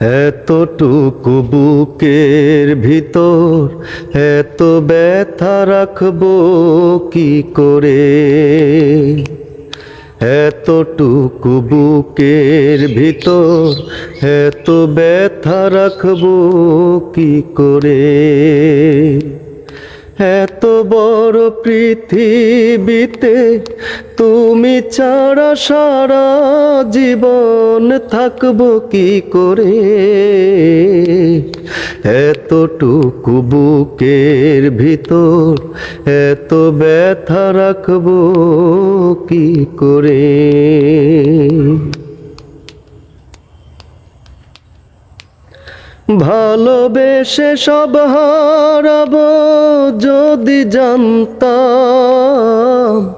এতটুকু বুকের ভিতর এত ব্যথা রাখব কি করে? এতটুকু বুকের ভিতর এত ব্যথা রাখব কি করে? এত বড় পৃথিবীতে তুমি ছাড়া সারা জীবন থাকব কি করে? এতটুকু বুকের ভিতর এত ব্যথা রাখব কি করে? ভালোবেসে সব হারাবো যদি জানতাম।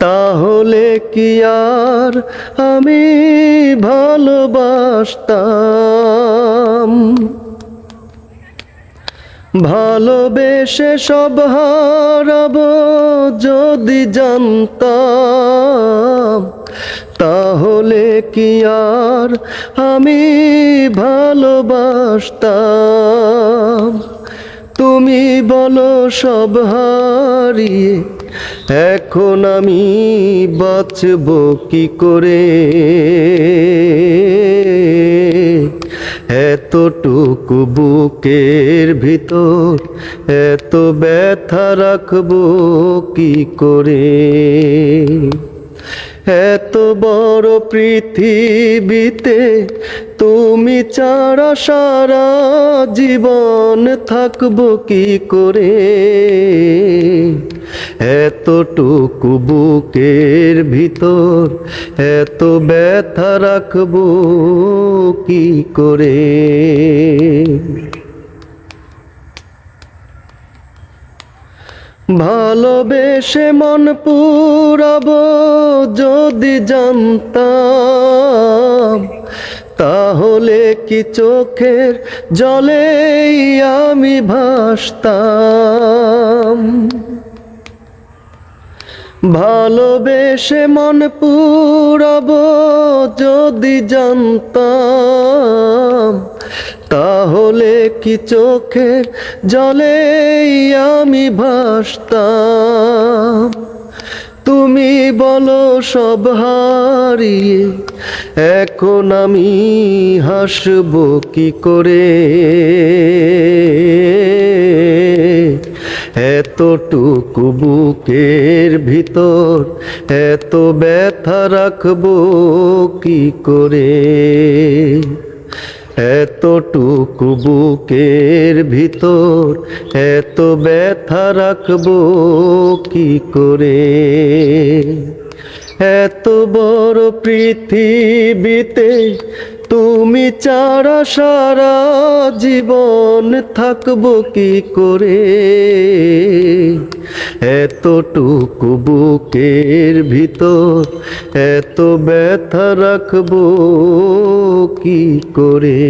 তাহলে কি আর আমি ভালোবাসতাম? ভালোবেসে সব হারাবো যদি জানতাম। তাহলে কি আর আমি ভালোবাসতাম? তুমি বলো সব হারিয়ে এখন আমি বাঁচব কি করে? এতটুকু বুকের ভিতর এত ব্যথা রাখব কি করে? এত বড় পৃথিবীতে তুমি ছাড়া সারা জীবন থাকব কি করে? এতটুকু বুকের ভিতর এত ব্যথা রাখব কি করে? ভালোবেসে মন পুরাবো যদি জানতাম, তাহলে কি চোখের জলেই আমি ভাসতাম? ভালোবেসে মন পুরাবো যদি জানতাম, তাহলে কি চোখের জলেই আমি ভাসতাম? তুমি বলো সব হারিয়ে, এখন আমি হাসব কি করে? এতটুকু বুকের ভিতর এত ব্যথা রাখব কি করে? এতটুকু বুকের ভিতর এত ব্যথা রাখব কি করে? এত বড় পৃথিবীতে তুমি চারা সারা জীবন থাকব কি করে? এতটুকু বুকের ভিতর এত ব্যথা রাখব কি করে?